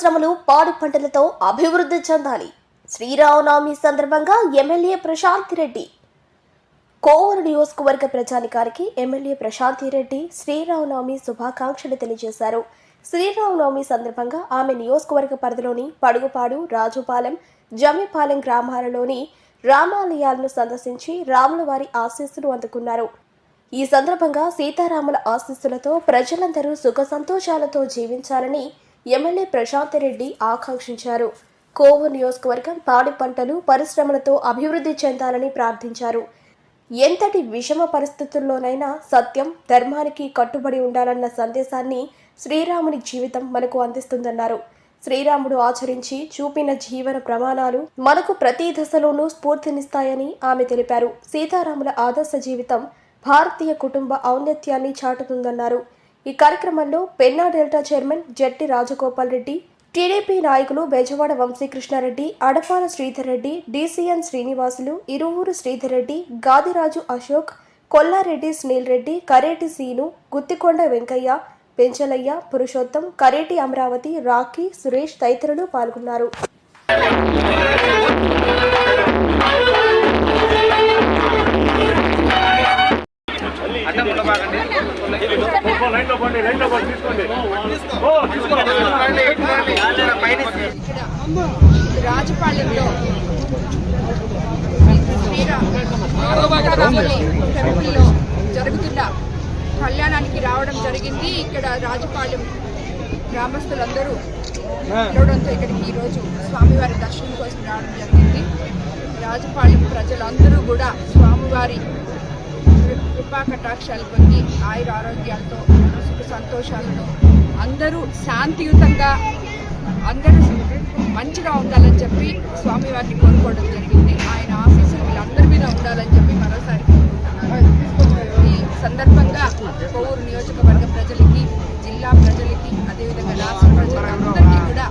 పరిశ్రమలు పాడి పంటలతో అభివృద్ధి చెందాలి. శ్రీరామనవమి సందర్భంగా ఎమ్మెల్యే ప్రశాంతి రెడ్డి. కోవూరు నియోజకవర్గ ప్రజానికానికి ఎమ్మెల్యే ప్రశాంతి రెడ్డి శ్రీరామనవమి శుభాకాంక్షలు తెలియజేశారు. శ్రీరామనవమి సందర్భంగా ఆమె నియోజకవర్గ పరిధిలోని పడుగుపాడు రాజుపాలెం జమ్మిపాలెం గ్రామాలలోని రామాలయాలను సందర్శించి రాముల వారి ఆశీస్సులు అందుకున్నారు. ఈ సందర్భంగా సీతారాముల ఆశీస్సులతో ప్రజలందరూ సుఖ సంతోషాలతో జీవించాలని ఎమ్మెల్యే ప్రశాంత్ రెడ్డి ఆకాంక్షించారు. కోవు నియోజకవర్గం పాడి పంటలు పరిశ్రమలతో అభివృద్ధి చెందాలని ప్రార్థించారు. ఎంతటి విషమ పరిస్థితుల్లోనైనా సత్యం ధర్మానికి కట్టుబడి ఉండాలన్న సందేశాన్ని శ్రీరాముని జీవితం మనకు అందిస్తుందన్నారు. శ్రీరాముడు ఆచరించి చూపిన జీవన ప్రమాణాలు మనకు ప్రతి దశలోనూ స్ఫూర్తినిస్తాయని ఆమె తెలిపారు. సీతారాముల ఆదర్శ జీవితం భారతీయ కుటుంబ ఔన్నత్యాన్ని చాటుతుందన్నారు. ఈ కార్యక్రమంలో Penna delta chairman Jatti Rajagopal Reddy TDP నాయకులు బెజవాడ వంశీకృష్ణారెడ్డి అడపాల శ్రీధర్ రెడ్డి డీసీఎన్ శ్రీనివాసులు ఇరువురు శ్రీధర్ రెడ్డి గాదిరాజు అశోక్ కొల్లారెడ్డి సునీల్ రెడ్డి కరేటి సీను గుత్తికొండ వెంకయ్య పెంచలయ్య పురుషోత్తం కరేటి అమరావతి రాఖీ సురేష్ తదితరులు పాల్గొన్నారు. రాజపాలెంలో టెంపుల్లో జరుగుతున్న కళ్యాణానికి రావడం జరిగింది ఇక్కడ రాజపాలెం గ్రామస్తులందరూ పిలవడంతో ఇక్కడికి ఈరోజు స్వామివారి దర్శనం కోసం రావడం జరిగింది రాజపాలెం ప్రజలందరూ కూడా స్వామివారి కృపా కటాక్షాలు పొంది ఆయుర ఆరోగ్యాలతో సుఖ సంతోషాలతో అందరూ శాంతియుతంగా అందరూ మంచిగా ఉండాలని చెప్పి స్వామివారిని కోరుకోవడం జరిగింది. ఆయన ఆశీస్సులు వీళ్ళందరి మీద ఉండాలని చెప్పి మరోసారి ఈ సందర్భంగా కొవ్వూరు నియోజకవర్గ ప్రజలకి జిల్లా ప్రజలకి అదేవిధంగా రాష్ట్ర ప్రజలకి అందరికీ కూడా